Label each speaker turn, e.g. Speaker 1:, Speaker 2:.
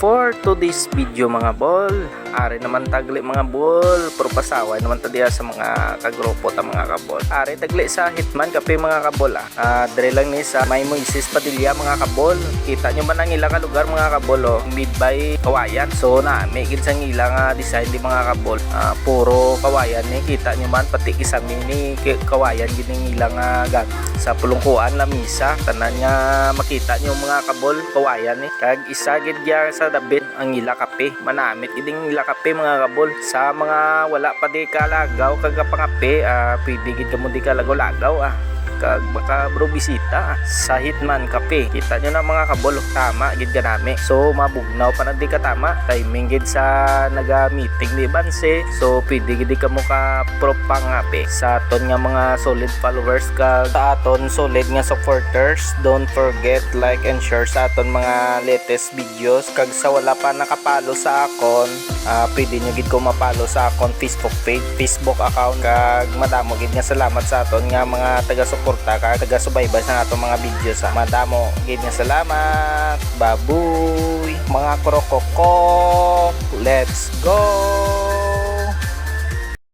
Speaker 1: For today's video mga bol, ari naman tagli mga bol, pero pasaway naman tadiya sa mga kagrupo ta mga kabol. Ari tagli sa Hitman kape mga kabol ah. Ah, dire lang ni sa May Moises Padilla mga kabol. Kita nyo man ang ilang lugar mga kabol oh, mid by kawayan. So na may gid sa ilang nga design di mga kabol. Ah, puro kawayan ni kita nyo man pati isang mini kawayan gid ning ilang nga gag sa pulungkuan lamisa tanan nga makita nyo mga kabol kawayan ni kag isa gid sa dabit ang ila kape manamit iding ila kape mga kabol. Sa mga wala pa di kalagaw kag pangape ah, pwede gid kamo di kalagaw lagaw ah kag baka bro bisita sa Hitman Cafe kita nyo na mga kabol tama gid ka nami so mabugnaw pa na di ka tama. Timing gid sa naga meeting ni Banse. So pwede gid ka mo ka prop pangape sa aton nga mga solid followers kag sa aton solid nga supporters don't forget like and share sa aton mga latest videos. Kag sa wala pa nakapalo sa akon ah, pwede nyo gid ko mapalo sa akon Facebook page Facebook account. Kag madamo gid nga salamat sa aton nga mga taga-suporta kag taga-subaybay sa atong mga videos sa madamo. Gid nga salamat. Babuy mga krokoko let's go